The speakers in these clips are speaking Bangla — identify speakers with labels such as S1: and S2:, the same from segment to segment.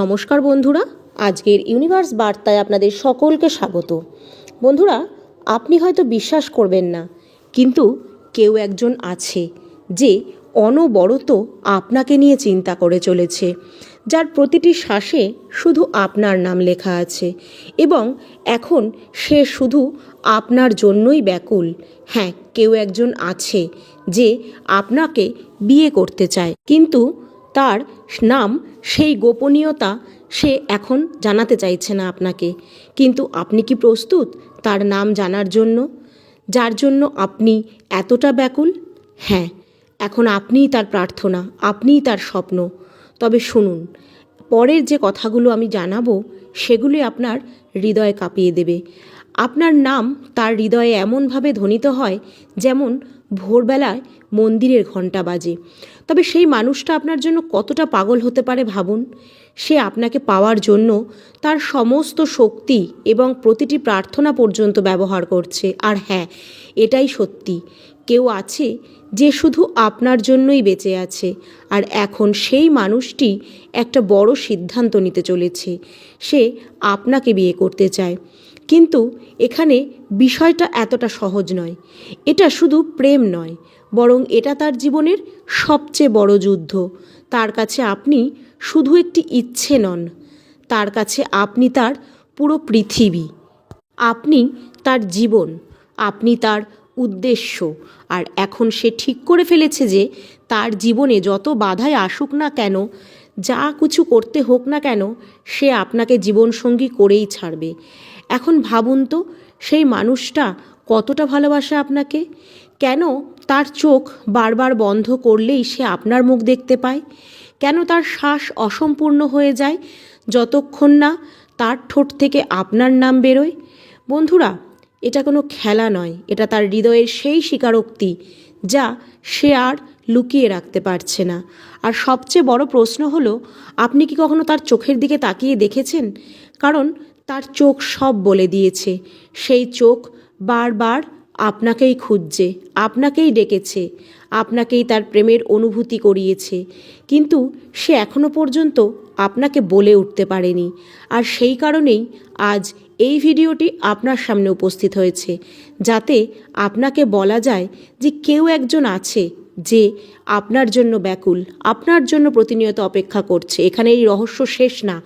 S1: নমস্কার বন্ধুরা, আজকের ইউনিভার্স বার্তায় আপনাদের সকলকে স্বাগত। বন্ধুরা, আপনি হয়তো বিশ্বাস করবেন না, কিন্তু কেউ একজন আছে যে অনবরত আপনাকে নিয়ে চিন্তা করে চলেছে, যার প্রতিটি শ্বাসে শুধু আপনার নাম লেখা আছে এবং এখন সে শুধু আপনার জন্যই ব্যাকুল। হ্যাঁ কেউ একজন আছে যে আপনাকে বিয়ে করতে চায়, কিন্তু তার নাম, সেই গোপনীয়তা সে এখন জানাতে চাইছে না আপনাকে। কিন্তু আপনি কি প্রস্তুত তার নাম জানার জন্য? যার জন্য আপনি এতটা ব্যাকুল? হ্যাঁ এখন আপনিই তার প্রার্থনা, আপনিই তার স্বপ্ন। তবে শুনুন, পরের যে কথাগুলো আমি জানাব, সেগুলি আপনার হৃদয় কাঁপিয়ে দেবে। আপনার নাম তার হৃদয়ে এমনভাবে ধ্বনিত হয়, যেমন ভোরবেলায় মন্দিরের ঘণ্টা বাজে। তবে সেই মানুষটা আপনার জন্য কতটা পাগল হতে পারে ভাবুন? সে আপনাকে পাওয়ার জন্য তার সমস্ত শক্তি এবং প্রতিটি প্রার্থনা পর্যন্ত ব্যবহার করছে। আর হ্যাঁ এটাই সত্যি। কেউ আছে যে শুধু আপনার জন্যই বেঁচে আছে। আর এখন সেই মানুষটি একটা বড় সিদ্ধান্ত নিতে চলেছে। সে আপনাকে বিয়ে করতে চায়। কিন্তু এখানে বিষয়টা এতটা সহজ নয়। এটা শুধু প্রেম নয়, বরং এটা তার জীবনের সবচেয়ে বড় যুদ্ধ। তার কাছে আপনি শুধু একটি ইচ্ছে নন, তার কাছে আপনি তার পুরো পৃথিবী। আপনি তার জীবন, আপনি তার উদ্দেশ্য, আর এখন সে ঠিক করে ফেলেছে যে তার জীবনে যত বাধায় আসুক না কেন, যা কিছু করতে হোক না কেন, সে আপনাকে জীবনসঙ্গী করেই ছাড়বে। এখন ভাবুন তো, সেই মানুষটা কতটা ভালোবাসে আপনাকে? কেন তার চোখ বারবার বন্ধ করলেই সে আপনার মুখ দেখতে পায়? কেন তার শ্বাস অসম্পূর্ণ হয়ে যায় যতক্ষণ না তার ঠোঁট থেকে আপনার নাম বেরোয়? বন্ধুরা, এটা কোনো খেলা নয়, এটা তার হৃদয়ের সেই স্বীকারোক্তি যা সে আর লুকিয়ে রাখতে পারছে না। আর সবচেয়ে বড় প্রশ্ন হলো, আপনি কি কখনো তার চোখের দিকে তাকিয়ে দেখেছেন? কারণ তার চোখ সব বলে দিয়েছে। সেই চোখ বারবার আপনাকেই খুঁজছে, আপনাকেই ডেকেছে, আপনাকেই তার প্রেমের অনুভূতি করিয়েছে। কিন্তু সে এখনও পর্যন্ত আপনাকে বলে উঠতে পারেনি। আর সেই কারণেই আজ এই ভিডিওটি আপনার সামনে উপস্থিত হয়েছে, যাতে আপনাকে বলা যায় যে কেউ একজন আছে যে আপনার জন্য ব্যাকুল, আপনার জন্য প্রতিনিয়ত অপেক্ষা করছে। এখানে এই রহস্য শেষ না।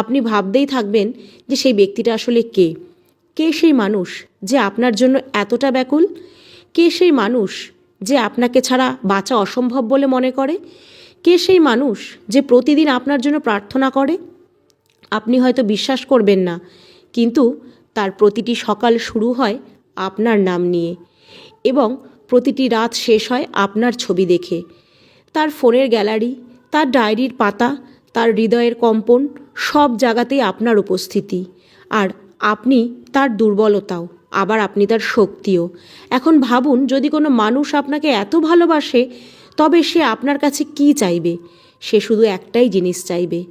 S1: আপনি ভাবতেই থাকবেন যে সেই ব্যক্তিটা আসলে কে? কে সেই মানুষ যে আপনার জন্য এতটা ব্যাকুল? কে সেই মানুষ যে আপনাকে ছাড়া বাঁচা অসম্ভব বলে মনে করে? কে সেই মানুষ যে প্রতিদিন আপনার জন্য প্রার্থনা করে? আপনি হয়তো বিশ্বাস করবেন না, কিন্তু তার প্রতিটি সকাল শুরু হয় আপনার নাম নিয়ে এবং প্রতিটি রাত শেষ হয় আপনার ছবি দেখে। তার ফোনের গ্যালারি, তার ডায়েরির পাতা, তার হৃদয়ের কম্পন সব জায়গাতেই আপনার উপস্থিতি। আর আপনি তার দুর্বলতাও, আবার আপনি তার শক্তিও। এখন ভাবুন, যদি কোনো মানুষ আপনাকে এত ভালোবাসে, তবে সে আপনার কাছে কি চাইবে? সে শুধু একটাই জিনিস চাইবে,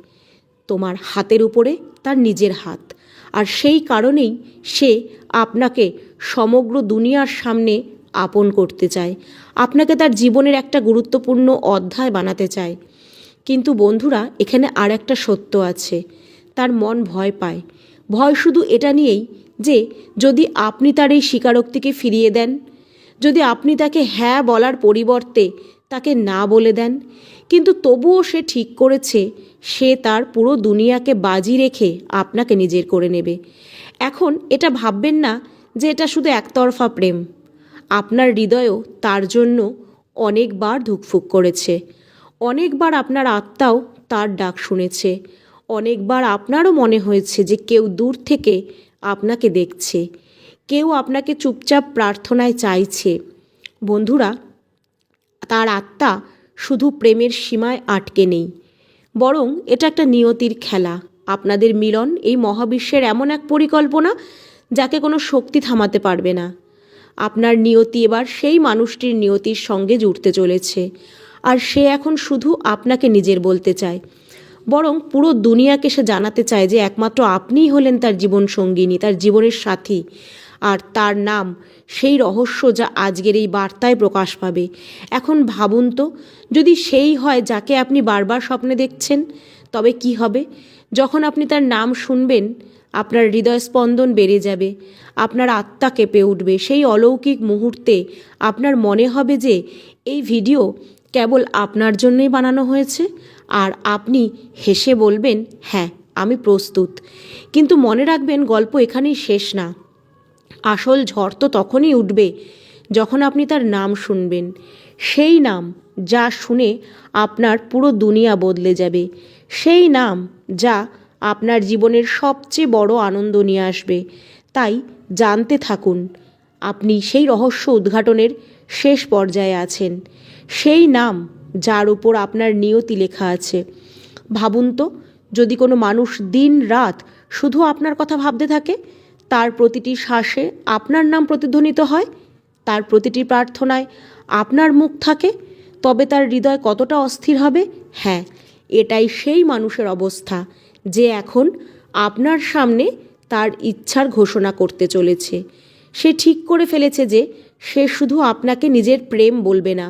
S1: তোমার হাতের উপরে তার নিজের হাত। আর সেই কারণেই সে আপনাকে সমগ্র দুনিয়ার সামনে আপন করতে চায়। আপনাকে তার জীবনের একটা গুরুত্বপূর্ণ অধ্যায় বানাতে চায়। কিন্তু বন্ধুরা, এখানে আর একটা সত্য আছে। তার মন ভয় পায়। ভয় শুধু এটা নিয়েই যে, যদি আপনি তার এই স্বীকারোক্তিকে ফিরিয়ে দেন, যদি আপনি তাকে হ্যাঁ বলার পরিবর্তে তাকে না বলে দেন, কিন্তু তবুও সে ঠিক করেছে, সে তার পুরো দুনিয়াকে বাজি রেখে আপনাকে নিজের করে নেবে। এখন এটা ভাববেন না যে এটা শুধু একতরফা প্রেম। আপনার হৃদয়ও তার জন্য অনেকবার ধুকফুক করেছে। অনেকবার আপনার আত্মাও তার ডাক শুনেছে। অনেকবার আপনারও মনে হয়েছে যে কেউ দূর থেকে আপনাকে দেখছে। কেউ আপনাকে চুপচাপ প্রার্থনায় চাইছে। বন্ধুরা, তার আত্মা শুধু প্রেমের সীমায় আটকে নেই। বরং এটা একটা নিয়তির খেলা। আপনাদের মিলন এই মহাবিশ্বের এমন এক পরিকল্পনা যাকে কোনো শক্তি থামাতে পারবে না। আপনার নিয়তি এবার সেই মানুষটির নিয়তির সঙ্গে জুড়তে চলেছে। আর সে এখন শুধু আপনাকে নিজের বলতে চায়। বরং পুরো দুনিয়াকে সে জানাতে চায় যে একমাত্র আপনিই হলেন তার জীবন সঙ্গিনী, তার জীবনের সাথী। আর তার নাম, সেই রহস্য যা আজকের এই বার্তায় প্রকাশ পাবে। এখন ভাবুন তো, যদি সেই হয় যাকে আপনি বারবার স্বপ্নে দেখছেন, তবে কি হবে? যখন আপনি তার নাম শুনবেন, আপনার হৃদয় স্পন্দন বেড়ে যাবে, আপনার আত্মা কেঁপে উঠবে। সেই অলৌকিক মুহূর্তে আপনার মনে হবে যে, এই ভিডিও কেবল আপনার জন্যই বানানো হয়েছে। আর আপনি হেসে বলবেন হ্যাঁ আমি প্রস্তুত। কিন্তু মনে রাখবেন, গল্প এখানেই শেষ না। আসল ঝড় তো তখনই উঠবে যখন আপনি তার নাম শুনবেন। সেই নাম যা শুনে আপনার পুরো দুনিয়া বদলে যাবে। সেই নাম যা আপনার জীবনের সবচেয়ে বড় আনন্দ নিয়ে আসবে। তাই জানতে থাকুন আপনি সেই রহস্য উদ্ঘাটনের শেষ পর্যায়ে আছেন। সেই নাম যার উপর আপনার নিয়তি লেখা আছে। ভাবুন তো, যদি কোনো মানুষ দিন রাত শুধু আপনার কথা ভাবতে থাকে, তার প্রতিটি শ্বাসে আপনার নাম প্রতিধ্বনিত হয়, তার প্রতিটি প্রার্থনায় আপনার মুখ থাকে, তবে তার হৃদয় কতটা অস্থির হবে? হ্যাঁ এটাই সেই মানুষের অবস্থা, যে এখন আপনার সামনে তার ইচ্ছার ঘোষণা করতে চলেছে। সে ঠিক করে ফেলেছে যে সে শুধু আপনাকে নিজের প্রেম বলবে না,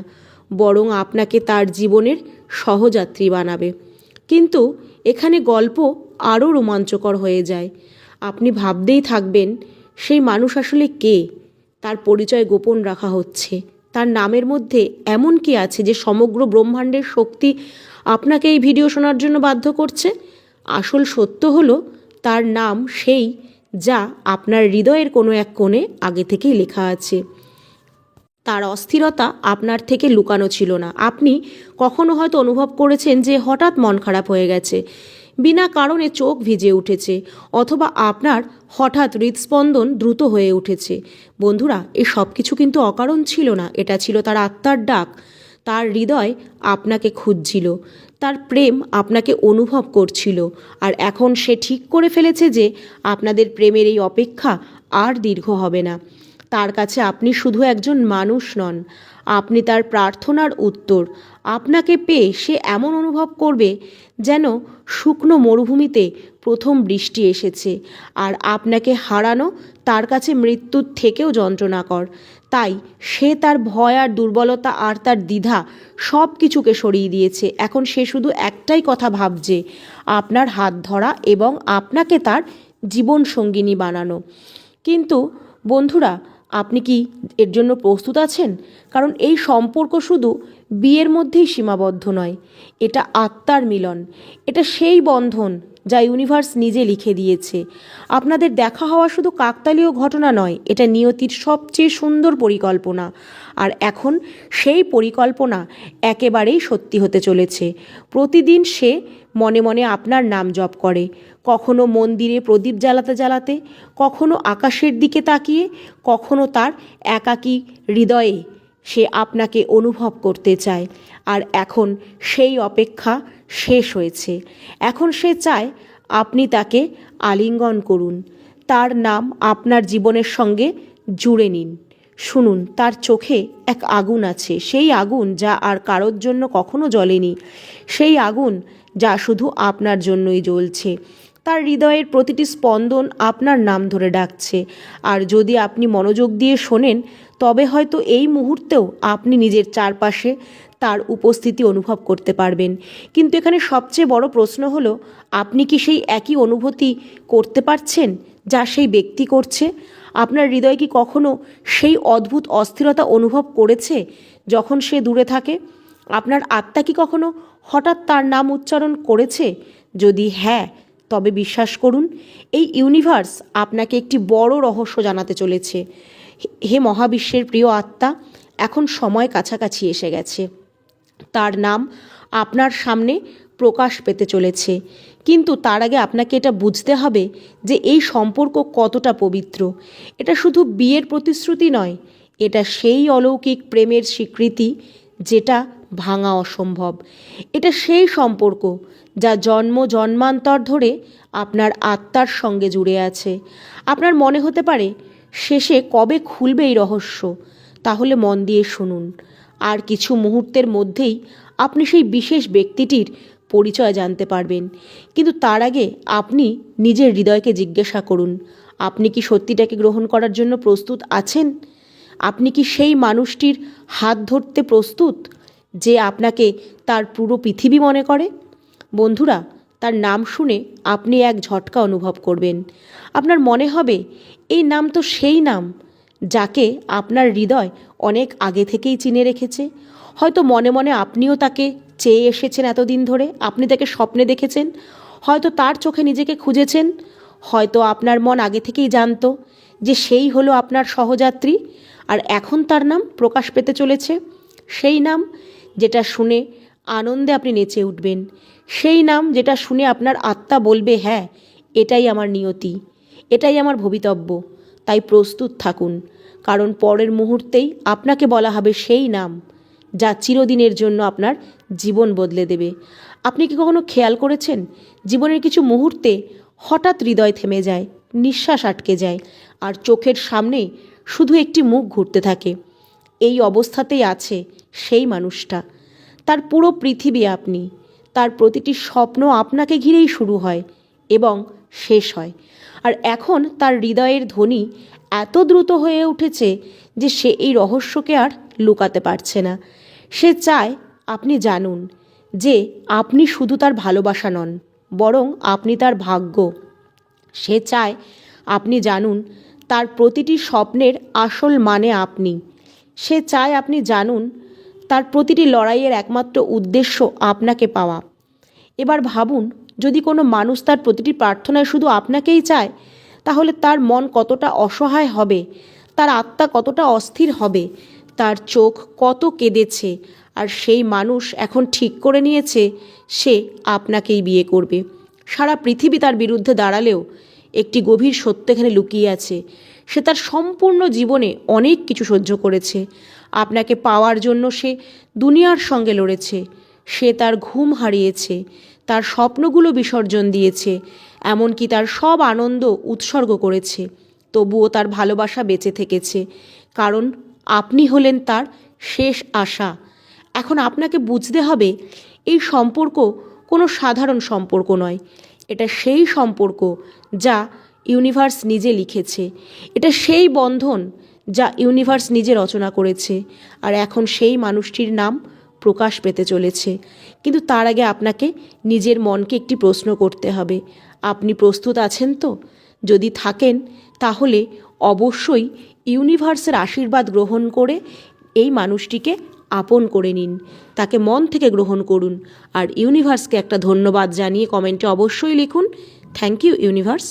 S1: বরং আপনাকে তার জীবনের সহযাত্রী বানাবে। কিন্তু এখানে গল্প আরও রোমাঞ্চকর হয়ে যায়। আপনি ভাবতেই থাকবেন, সেই মানুষ আসলে কে? তার পরিচয় গোপন রাখা হচ্ছে। তার নামের মধ্যে এমন কি আছে যে সমগ্র ব্রহ্মাণ্ডের শক্তি আপনাকে এই ভিডিও শোনার জন্য বাধ্য করছে? আসল সত্য হলো, তার নাম সেই যা আপনার হৃদয়ের কোনো এক কোণে আগে থেকেই লেখা আছে। তার অস্থিরতা আপনার থেকে লুকানো ছিল না। আপনি কখনো হয়তো অনুভব করেছেন যে হঠাৎ মন খারাপ হয়ে গেছে, বিনা কারণে চোখ ভিজে উঠেছে, অথবা আপনার হঠাৎ হৃদস্পন্দন দ্রুত হয়ে উঠেছে। বন্ধুরা, এ সব কিছু কিন্তু অকারণ ছিল না। এটা ছিল তার আত্মার ডাক। তার হৃদয় আপনাকে খুঁজছিল, তার প্রেম আপনাকে অনুভব করছিল, আর এখন সে ঠিক করে ফেলেছে যে আপনাদের প্রেমের এই অপেক্ষা আর দীর্ঘ হবে না। তার কাছে আপনি শুধু একজন মানুষ নন, আপনি তার প্রার্থনার উত্তর। আপনাকে পেয়ে সে এমন অনুভব করবে যেন শুকনো মরুভূমিতে প্রথম বৃষ্টি এসেছে, আর আপনাকে হারানো তার কাছে মৃত্যুর থেকেও যন্ত্রণাকর তাই সে তার ভয় আর দুর্বলতা আর তার দ্বিধা সব কিছুকে সরিয়ে দিয়েছে। এখন সে শুধু একটাই কথা ভাবছে, আপনার হাত ধরা এবং আপনাকে তার জীবন সঙ্গিনী বানানো। কিন্তু বন্ধুরা, আপনি কি এর জন্য প্রস্তুত আছেন? কারণ এই সম্পর্ক শুধু বিয়ের মধ্যেই সীমাবদ্ধ নয়, এটা আত্মার মিলন, এটা সেই বন্ধন যা ইউনিভার্স নিজে লিখে দিয়েছে। আপনাদের দেখা হওয়া শুধু কাকতালীয় ঘটনা নয়, এটা নিয়তির সবচেয়ে সুন্দর পরিকল্পনা। আর এখন সেই পরিকল্পনা একেবারেই সত্যি হতে চলেছে। প্রতিদিন সে মনে মনে আপনার নাম জপ করে। কখনো মন্দিরে প্রদীপ জ্বালাতে জ্বালাতে, কখনো আকাশের দিকে তাকিয়ে, কখনো তার একাকী হৃদয়ে সে আপনাকে অনুভব করতে চায়। আর এখন সেই অপেক্ষা শেষ হয়েছে। এখন সে চায় আপনি তাকে আলিঙ্গন করুন। তার নাম আপনার জীবনের সঙ্গে জুড়ে নিন। শুনুন, তার চোখে এক আগুন আছে। সেই আগুন যা আর কারোর জন্য কখনো জ্বলেনি। সেই আগুন যা শুধু আপনার জন্যই জ্বলছে। তার হৃদয়ের প্রতিটি স্পন্দন আপনার নাম ধরে ডাকছে। আর যদি আপনি মনোযোগ দিয়ে শোনেন, তবে হয়তো এই মুহূর্তেও আপনি নিজের চারপাশে তার উপস্থিতি অনুভব করতে পারবেন। কিন্তু এখানে সবচেয়ে বড় প্রশ্ন হলো, আপনি কি সেই একই অনুভূতি করতে পারছেন যা সেই ব্যক্তি করছে? আপনার হৃদয় কি কখনো সেই অদ্ভুত অস্থিরতা অনুভব করেছে যখন সে দূরে থাকে? আপনার আত্মা কি কখনো হঠাৎ তার নাম উচ্চারণ করেছে? যদি হ্যাঁ তবে বিশ্বাস করুন, এই ইউনিভার্স আপনাকে একটি বড় রহস্য জানাতে চলেছে। হে মহাবিশ্বের প্রিয় আত্মা, এখন সময় কাছাকাছি এসে গেছে। তার নাম আপনার সামনে প্রকাশ পেতে চলেছে। কিন্তু তার আগে আপনাকে এটা বুঝতে হবে যে এই সম্পর্ক কতটা পবিত্র। এটা শুধু বিয়ের প্রতিশ্রুতি নয়, এটা সেই অলৌকিক প্রেমের স্বীকৃতি যেটা ভাঙা অসম্ভব। এটা সেই সম্পর্ক যা জন্ম জন্মান্তর ধরে আপনার আত্মার সঙ্গে জুড়ে আছে। আপনার মনে হতে পারে, শেষে কবে খুলবে এই রহস্য? তাহলে মন দিয়ে শুনুন। আর কিছু মুহূর্তের মধ্যেই আপনি সেই বিশেষ ব্যক্তিটির পরিচয় জানতে পারবেন। কিন্তু তার আগে আপনি নিজের হৃদয়কে জিজ্ঞাসা করুন। আপনি কি সত্যিটাকে গ্রহণ করার জন্য প্রস্তুত আছেন? আপনি কি সেই মানুষটির হাত ধরতে প্রস্তুত যে আপনাকে তার পুরো পৃথিবী মনে করে? বন্ধুরা, তার নাম শুনে আপনি এক ঝটকা অনুভব করবেন। আপনার মনে হবে, এই নাম তো সেই নাম। যাকে আপনার হৃদয় অনেক আগে থেকেই চিনে রেখেছে। হয়তো মনে মনে আপনিও তাকে চেয়ে এসেছেন এতদিন ধরে, আপনি তাকে স্বপ্নে দেখেছেন, হয়তো তার চোখে নিজেকে খুঁজেছেন, হয়তো আপনার মন আগে থেকেই জানতো যে সেই হলো আপনার সহযাত্রী, আর এখন তার নাম প্রকাশ পেতে চলেছে। সেই নাম যেটা শুনে আনন্দে আপনি নেচে উঠবেন। সেই নাম যেটা শুনে আপনার আত্মা বলবে হ্যাঁ এটাই আমার নিয়তি, এটাই আমার ভবিতব্য। তাই প্রস্তুত থাকুন। কারণ পরের মুহূর্তেই আপনাকে বলা হবে সেই নাম, যা চিরদিনের জন্য আপনার জীবন বদলে দেবে। আপনি কি কখনো খেয়াল করেছেন? জীবনের কিছু মুহূর্তে হঠাৎ হৃদয় থেমে যায়, নিঃশ্বাস আটকে যায়, আর চোখের সামনে শুধু একটি মুখ ঘুরতে থাকে। এই অবস্থাতেই আছে সেই মানুষটা। তার পুরো পৃথিবী আপনি। তার প্রতিটি স্বপ্ন আপনাকে ঘিরেই শুরু হয় এবং শেষ হয়। আর এখন তার হৃদয়ের ধ্বনি এত দ্রুত হয়ে উঠেছে যে সে এই রহস্যকে আর লুকাতে পারছে না। সে চায় আপনি জানুন যে আপনি শুধু তার ভালোবাসা নন, বরং আপনি তার ভাগ্য। সে চায় আপনি জানুন তার প্রতিটি স্বপ্নের আসল মানে আপনি। সে চায় আপনি জানুন তার প্রতিটি লড়াইয়ের একমাত্র উদ্দেশ্য আপনাকে পাওয়া। এবার ভাবুন, যদি কোনো মানুষ তার প্রতিটি প্রার্থনায় শুধু আপনাকেই চায় তাহলে তার মন কতটা অসহায় হবে? তার আত্মা কতটা অস্থির হবে? তার চোখ কত কেঁদেছে? আর সেই মানুষ এখন ঠিক করে নিয়েছে, সে আপনাকেই বিয়ে করবে। সারা পৃথিবী তার বিরুদ্ধে দাঁড়ালেও একটি গভীর সত্য এখানে লুকিয়ে আছে। সে তার সম্পূর্ণ জীবনে অনেক কিছু সহ্য করেছে। আপনাকে পাওয়ার জন্য সে দুনিয়ার সঙ্গে লড়েছে। সে তার ঘুম হারিয়েছে, তার স্বপ্নগুলো বিসর্জন দিয়েছে এমনকি তার সব আনন্দ উৎসর্গ করেছে, তবুও তার ভালোবাসা বেঁচে থেকেছে। কারণ আপনি হলেন তার শেষ আশা। এখন আপনাকে বুঝতে হবে, এই সম্পর্ক কোনো সাধারণ সম্পর্ক নয়। এটা সেই সম্পর্ক যা ইউনিভার্স নিজে লিখেছে। এটা সেই বন্ধন যা ইউনিভার্স নিজে রচনা করেছে। আর এখন সেই মানুষটির নাম প্রকাশ পেতে চলেছে। কিন্তু তার আগে আপনাকে নিজের মনকে একটি প্রশ্ন করতে হবে। আপনি প্রস্তুত আছেন তো? যদি থাকেন, তাহলে অবশ্যই ইউনিভার্সের আশীর্বাদ গ্রহণ করে এই মানুষটিকে আপন করে নিন। তাকে মন থেকে গ্রহণ করুন। আর ইউনিভার্সকে একটা ধন্যবাদ জানিয়ে কমেন্টে অবশ্যই লিখুন। Thank you, universe.